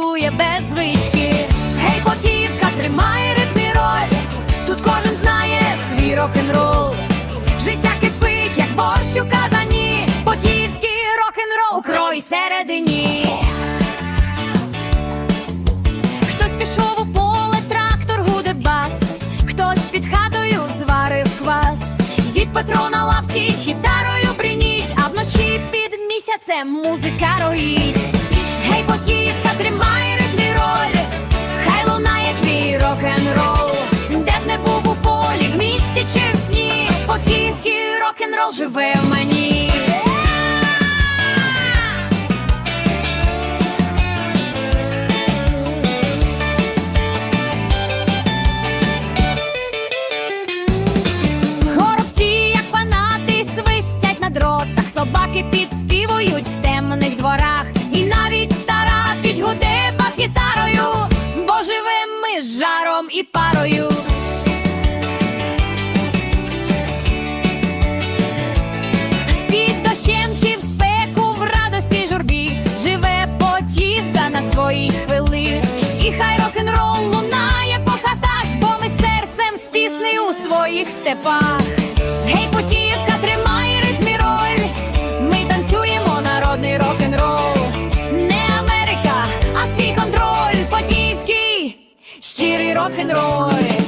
танцює без звички. Гей, потівка, тримай ритм і роль. Тут кожен знає свій рок-н-рол. Життя кипить, як борщ у казані. Потівський рок-н-рол, крой середині. Хтось пішов у поле, трактор гуде бас, хтось під хатою зварив квас. Дід Петро на лавці хітарою бриніть, а вночі під місяцем музика роїть. Гей, потівка, тримай рок-н-рол живе в мені. Горобці, як фанати, свистять на дротах, собаки підспівують в темних дворах, і навіть стара піч гуде бас гітарою, бо живем ми з жаром і парою. Потівка на хвили. І хай рок-н-рол лунає по хатах, бо ми серцем з пісни у своїх степах. Гей, потівка, тримає ритм і роль. Ми танцюємо народний рок-н-рол. Не Америка, а свій контроль. Потівський щирий рок-н-роль.